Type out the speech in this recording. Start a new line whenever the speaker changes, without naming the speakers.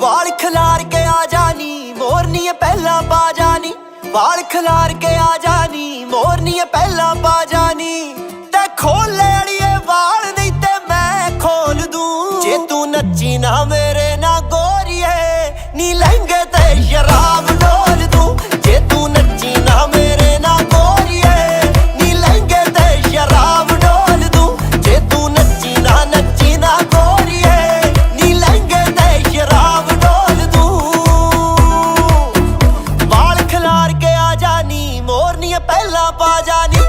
ਵਾਲ ਖਲਾਰ ਕੇ ਆ ਜਾਨੀ ਮੋਰਨੀ ਪਹਿਲਾਂ ਪਾ ਜਾਨੀ। ਵਾਲ ਖਲਾਰ ਕੇ ਆ ਜਾਨੀ ਮੋਰਨੀ ਪਹਿਲਾਂ ਪਾ ਜਾਨੀ। ਤੇ ਖੋਲ ਅੜੀਏ ਵਾਲ ਨਹੀਂ ਤੇ ਮੈਂ ਖੋਲ ਦੂੰ। ਜੇ ਤੂੰ ਨੱਚੀ ਨਾ ਮੇਰੇ ਨਾ ਗੋਰੀਏ, ਨੀ ਲਹਿੰਗੇ ਤੇ ਸ਼ਰਾਬ ਪਹਿਲਾਂ ਪਾ ਜਾਨੀ